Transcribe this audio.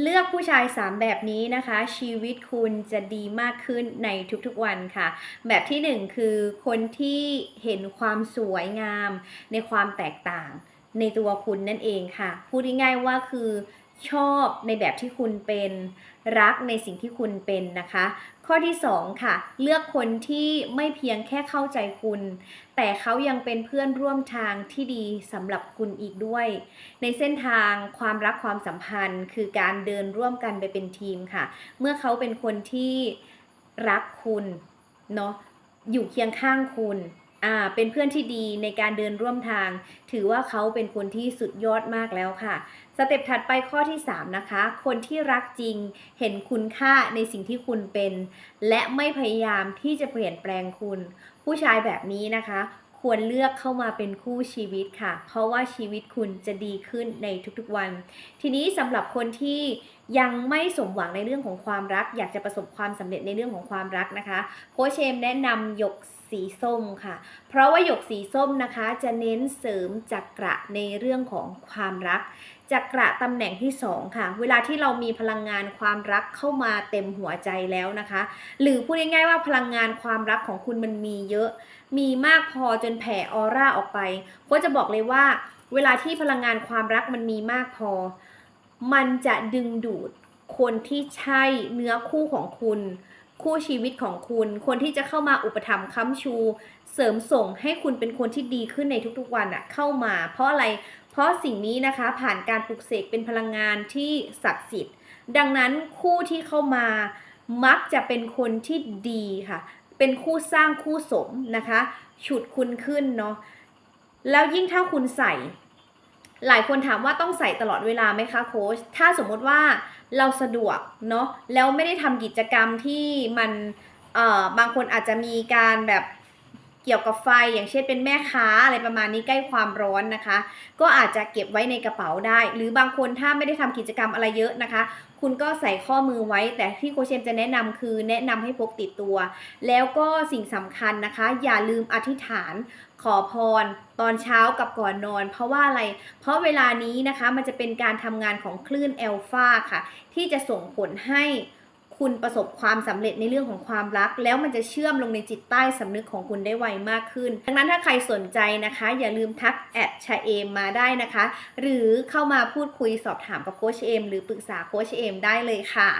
เลือกผู้ชาย 3 แบบนี้นะคะ ชีวิตคุณจะดีมากขึ้นในทุกๆวันค่ะ แบบที่ 1 คือคนที่เห็นความสวยงาม ในความแตกต่างในตัวคุณนั่นเองค่ะ พูดง่ายๆว่าคือ ชอบในแบบที่คุณเป็นรักในสิ่งที่คุณเป็นนะคะ ข้อที่ 2 ค่ะ เลือกคนที่ไม่เพียงแค่เข้าใจคุณ แต่เขายังเป็นเพื่อนร่วมทางที่ดีสำหรับคุณอีกด้วย ในเส้นทางความรักความสัมพันธ์ คือการเดินร่วมกันไปเป็นทีมค่ะ เมื่อเขาเป็นคนที่รักคุณเนาะอยู่เคียงข้างคุณ อ่าเป็นเพื่อนที่ดีในการเดินร่วมทาง ถือว่าเขาเป็นคนที่สุดยอดมากแล้วค่ะสเต็ปถัดไปข้อที่ 3 นะคะ คนที่รักจริงเห็นคุณค่าในสิ่งที่คุณเป็น และไม่พยายามที่จะเปลี่ยนแปลงคุณ ผู้ชายแบบนี้นะคะ ควรเลือกเข้ามาเป็นคู่ชีวิตค่ะ เพราะว่าชีวิตคุณจะดีขึ้นในทุกๆวัน ทีนี้สำหรับคนที่ยังไม่สมหวังในเรื่องของความรัก อยากจะประสบความสำเร็จในเรื่องของความรักนะคะ โค้ชเชมแนะนำยก สีส้มค่ะ เพราะว่าหยกสีส้มนะคะจะเน้นเสริมจักระในเรื่องของความรักจักระตำแหน่งที่ 2 ค่ะ เวลาที่เรามีพลังงานความรักเข้ามาเต็มหัวใจแล้วนะคะ หรือพูดง่ายๆว่าพลังงานความรักของคุณมันมีเยอะ มีมากพอจนแผ่ออร่าออกไปก็จะบอกเลยว่า เวลาที่พลังงานความรักมันมีมากพอ มันจะดึงดูดคนที่ใช่เนื้อคู่ของคุณ คู่ชีวิตของคุณ คนที่จะเข้ามาอุปถัมภ์ค้ำชู เสริมส่งให้คุณเป็นคนที่ดีขึ้นในทุกๆวันอะเข้ามา เพราะอะไร เพราะสิ่งนี้นะคะผ่านการปลุกเสกเป็นพลังงานที่ศักดิ์สิทธิ์ ดังนั้นคู่ที่เข้ามามักจะเป็นคนที่ดีค่ะ เป็นคู่สร้างคู่สมนะคะ ฉุดคุณขึ้นเนาะแล้วยิ่งถ้าคุณใส่ หลายคนถามว่าต้องใส่ตลอดเวลาไหมคะโค้ช ถ้าสมมติว่าเราสะดวกเนาะ แล้วไม่ได้ทำกิจกรรมที่มัน เอ่อ บางคนอาจจะมีการแบบ เกี่ยวกับไฟอย่างเช่นเป็นแม่ค้าอะไรประมาณนี้ใกล้ความร้อนนะคะ ก็อาจจะเก็บไว้ในกระเป๋าได้ หรือบางคนถ้าไม่ได้ทำกิจกรรมอะไรเยอะนะคะ คุณก็ใส่ข้อมือไว้ แต่ที่โคเชมจะแนะนำคือแนะนำให้พกติดตัว แล้วก็สิ่งสำคัญนะคะ อย่าลืมอธิษฐานขอพรตอนเช้ากับก่อนนอน เพราะว่าอะไร เพราะเวลานี้นะคะมันจะเป็นการทำงานของคลื่นเอลฟาค่ะ ที่จะส่งผลให้ คุณประสบความสำเร็จในเรื่องของความรัก แล้วมันจะเชื่อมลงในจิตใต้สำนึกของคุณได้ไวมากขึ้น ดังนั้นถ้าใครสนใจนะคะ อย่าลืมทักแอดชาเอมมาได้นะคะ หรือเข้ามาพูดคุยสอบถามกับโคชเอมหรือปรึกษาโคชเอมได้เลยค่ะ